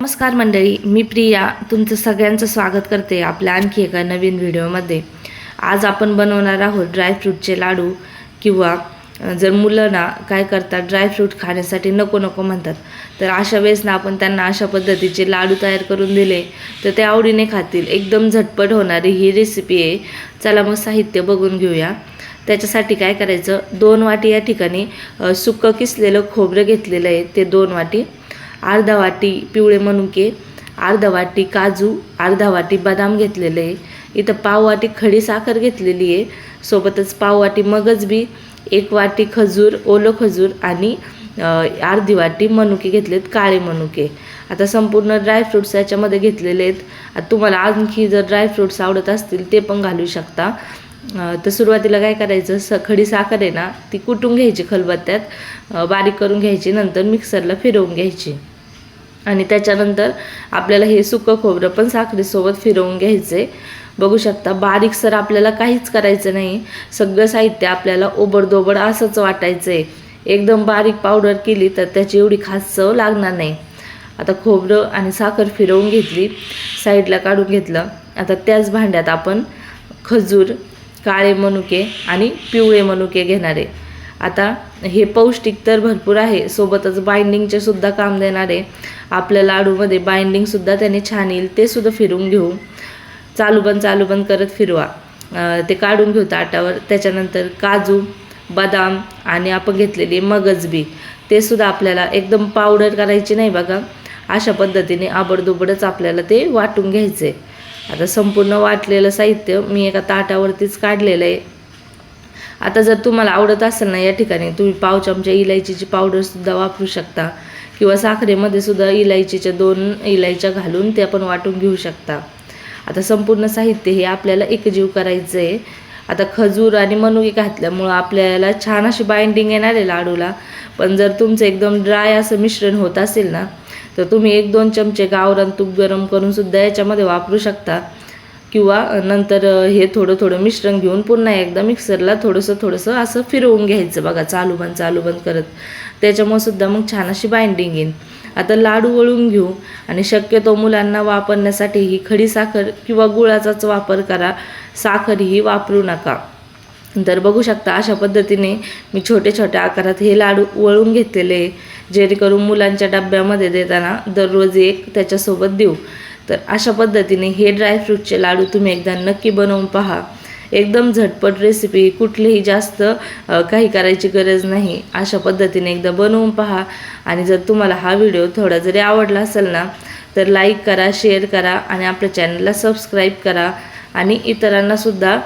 नमस्कार मंडळी मी प्रिया. तुमचं सगळ्यांचं स्वागत करते आपल्या आणखी एका नवीन व्हिडिओमध्ये. आज आपण बनवणार आहोत ड्रायफ्रूटचे लाडू किंवा जर मुलं ना काय करतात ड्रायफ्रूट खाण्यासाठी नको नको म्हणतात तर अशा वेळेस ना आपण त्यांना अशा पद्धतीचे लाडू तयार करून दिले तर ते आवडीने खातील. एकदम झटपट होणारी ही रेसिपी आहे. चला मग साहित्य बघून घेऊया. त्याच्यासाठी काय करायचं? दोन वाटी या ठिकाणी सुकं सुक्कं किसलेलं खोबरं घेतलेलं आहे. ते दोन वाटी अर्धा वाटी पिवळे मनुके अर्धा वाटी काजू अर्धा वाटी बदाम घेतलेले आहे. इथं पाव वाटी खडी साखर घेतलेली आहे. सोबतच पाव वाटी मगज बी एक वाटी खजूर ओलं खजूर आणि अर्धी वाटी मनुके घेतलेत काळे मनुके. आता संपूर्ण ड्रायफ्रूट्स याच्यामध्ये घेतलेले आहेत. आता तुम्हाला आणखी जर ड्रायफ्रूट्स आवडत असतील ते पण घालू शकता. तर सुरुवातीला काय करायचं स खडी साखर आहे ना ती कुटून घ्यायची खलबत्त्यात. बारीक करून घ्यायची नंतर मिक्सरला फिरवून घ्यायची. आणि त्याच्यानंतर आपल्याला हे सुकं खोबरं पण साखरेसोबत फिरवून घ्यायचं. आहे बघू शकता बारीकसर आपल्याला काहीच करायचं नाही. सगळं साहित्य आपल्याला ओबडदोबड असंच वाटायचं आहे एकदम बारीक पावडर केली तर त्याची एवढी खास चव लागणार नाही. आता खोबरं आणि साखर फिरवून घेतली साईडला काढून घेतलं. आता त्याच भांड्यात आपण खजूर काळे मनुके आणि पिवळे मनुके घेणार आहे. आता हे पौष्टिक तर भरपूर आहे. सोबतच बाइंडिंगचे सुद्धा काम देणारे आपल्या लाडूमध्ये बाइंडिंगसुद्धा त्याने छान येईल. ते सुद्धा फिरून घेऊ. चालू बंद चालू बंद करत फिरवा. ते काढून घेऊ ताटावर. त्याच्यानंतर काजू बदाम आणि आपण घेतलेली मगज बी. ते सुद्धा आपल्याला एकदम पावडर करायची नाही बघा. अशा पद्धतीने आबडदोबडच आपल्याला ते वाटून घ्यायचं आहे आता संपूर्ण वाटलेलं साहित्य मी एका ताटावरतीच काढलेलं आहे. आता जर तुम्हाला आवडत असेल ना या ठिकाणी तुम्ही पाव चमचा इलायचीची पावडरसुद्धा वापरू शकता. किंवा साखरेमध्ये सुद्धा इलायचीच्या दोन इलायच्या घालून ते आपण वाटून घेऊ शकता. आता संपूर्ण साहित्य हे आपल्याला एकजीव करायचं आहे आता खजूर आणि मनुके घातल्यामुळं आपल्याला छान अशी बाइंडिंग येणार आहे लाडूला. पण जर तुमचं एकदम ड्राय असं मिश्रण होत असेल ना तर तुम्ही एक दोन चमचे गावरान तूप गरम करून सुद्धा याच्यामध्ये वापरू शकता. किंवा नंतर हे थोडं थोडं मिश्रण घेऊन पुन्हा एकदा मिक्सरला थोडंसं थोडंसं असं फिरवून घ्यायचं बघा चालू बंद चालू बंद करत. त्याच्यामुळे सुद्धा मग छान अशी बाइंडिंग येईल आता लाडू वळून घेऊ आणि शक्यतो मुलांना वापरण्यासाठी ही खडी साखर किंवा गुळाचाच वापर करा. साखर ही वापरू नका. तर बघू शकता अशा पद्धतीने मी छोटे छोट्या आकारात हे लाडू वळून घेतलेले जेणेकरून मुलांच्या डब्यामध्ये देताना दररोज एक त्याच्यासोबत देऊ. तर अशा पद्धतीने हे ड्रायफ्रूटचे लाडू तुम्ही एकदा नक्की बनवून पहा. एकदम झटपट रेसिपी कुठलीही जास्त काही करायची गरज नाही. अशा पद्धतीने एकदा बनवून पहा. आणि जर तुम्हाला हा व्हिडिओ थोडा जरी आवडला असेल ना तर लाईक करा शेअर करा आणि आपल्या चॅनलला सबस्क्राईब करा. आणि इतरांनासुद्धा